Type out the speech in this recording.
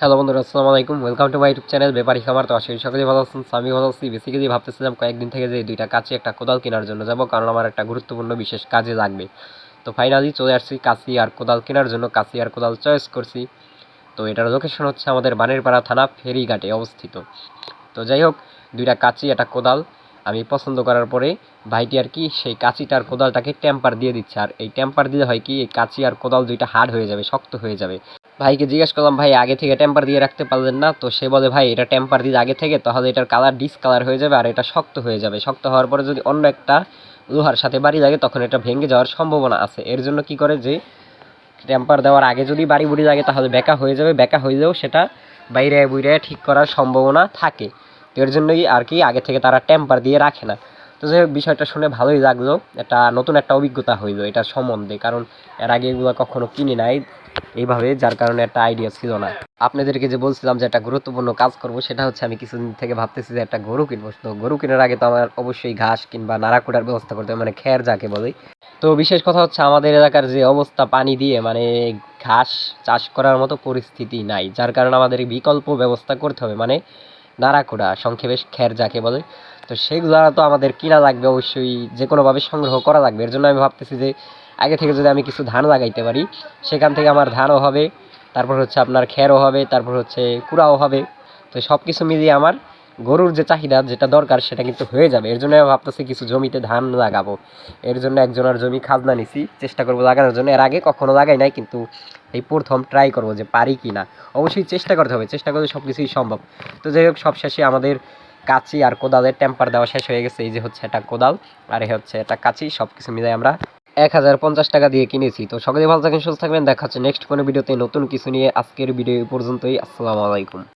Hello বন্ধুরা, আসসালামু আলাইকুম। Welcome to my YouTube channel Byapari Khamar. তো আসলে সকলে ভালো আছেন আমি ভালো আছি। বেসিক্যালি ভাবতেছিলাম কয়েকদিন থেকে যে দুইটা কাছে একটা কোদাল কেনার জন্য যাব, কারণ আমার একটা গুরুত্বপূর্ণ বিশেষ কাজে লাগবে। তো ফাইনালি চলে আসছি কাশি আর কোদাল কেনার জন্য কাশি আর কোদাল চয়েস করছি। তো এটার লোকেশন হচ্ছে আমাদের বানেরপাড়া থানা, ফেরিঘাটে অবস্থিত। তো যাই হোক, দুইটা কাঁচি, একটা কোদাল। আমি পছন্দ করার পরে ভাইটি আর কি সেই কাঁচিটার কোদালটাকে টেম্পার দিয়ে দিচ্ছে। আর এই টেম্পার দিলে হয় কি, এই কাঁচি আর কোদাল দুইটা হার্ড হয়ে যাবে, শক্ত হয়ে যাবে। ভাইকে জিজ্ঞেস করলাম, ভাই, আগে থেকে টেম্পার দিয়ে রাখতে পারলেন না? তো সে বলে, ভাই, এটা টেম্পার দিয়ে আগে থেকে তাহলে এটার কালার ডিসকালার হয়ে যাবে আর এটা শক্ত হয়ে যাবে। শক্ত হওয়ার পরে যদি অন্য একটা লোহার সাথে বাড়ি লাগে, তখন এটা ভেঙে যাওয়ার সম্ভাবনা আছে। এর জন্য কি করে যে টেম্পার দেওয়ার আগে যদি বাড়ি বুড়ি লাগে, তাহলে বেকা হয়ে যাবে। বেঁকা হয়ে যাও সেটা বাইরে বুড়ে ঠিক করার সম্ভাবনা থাকে। তো এর জন্যই আর কি আগে থেকে তারা টেম্পার দিয়ে রাখে না। তো যাই হোক বিষয়টা শুনে ভালোই লাগল। এটা নতুন একটা অভিজ্ঞতা হইল এটা সম্বন্ধে, কারণ এর আগে এগুলো কখনো কিনি নাই এইভাবে, যার কারণে একটা আইডিয়া ছিল না। আপনাদেরকে যে বলছিলাম যে একটা গুরুত্বপূর্ণ কাজ করব, সেটা হচ্ছে আমি কিছুদিন থেকে ভাবতেছি যে একটা গরু কিনবো। তো গরু কেনার আগে তো আমার অবশ্যই ঘাস কিংবা নাড়াকুটার ব্যবস্থা করতে হবে মানে খ্যার যাকে বলে। তো বিশেষ কথা হচ্ছে আমাদের এলাকার যে অবস্থা পানি দিয়ে মানে ঘাস চাষ করার মতো পরিস্থিতি নাই, যার কারণে আমাদের বিকল্প ব্যবস্থা করতে হবে। মানে নাড়াকুড়া সংক্ষেপে খের যাকে বলে। তো সেগুলো তো আমাদের কিনা লাগবে অবশ্যই যে কোনোভাবে সংগ্রহ করা লাগবে। এর জন্য আমি ভাবতেছি যে, আগে থেকে যদি আমি কিছু ধান লাগাইতে পারি, সেখান থেকে আমার ধানও হবে, তারপর হচ্ছে আপনার খেরও হবে, তারপর হচ্ছে কুড়াও হবে। তো সব কিছু মিলিয়ে আমার গরুর যে চাহিদা, যেটা দরকার, সেটা কিন্তু হয়ে যাবে। এর জন্য ভাবতেছি কিছু জমিতে ধান লাগাবো। এর জন্য একজনের জমি খাজনা নিছি, চেষ্টা করব লাগানোর জন্য। এর আগে কখনো লাগাই নাই, কিন্তু এই প্রথম ট্রাই করব যে পারি কি না অবশ্যই চেষ্টা করতে হবে, চেষ্টা করলে সব কিছুই সম্ভব। তো যাই হোক সব শেষে আমাদের কাঁচি আর কোদালের টেম্পার দেওয়া শেষ হয়ে গেছে। এই যে হচ্ছে একটা কোদাল আর এ হচ্ছে একটা কাঁচি সব কিছু মিলাই আমরা এক হাজার পঞ্চাশ টাকা দিয়ে কিনেছি। তো সকলে ভালো থাকেন, সুস্থ থাকবেন। দেখা হচ্ছে নেক্সট কোনো ভিডিওতে নতুন কিছু নিয়ে আজকের ভিডিও পর্যন্তই। আসসালামু আলাইকুম।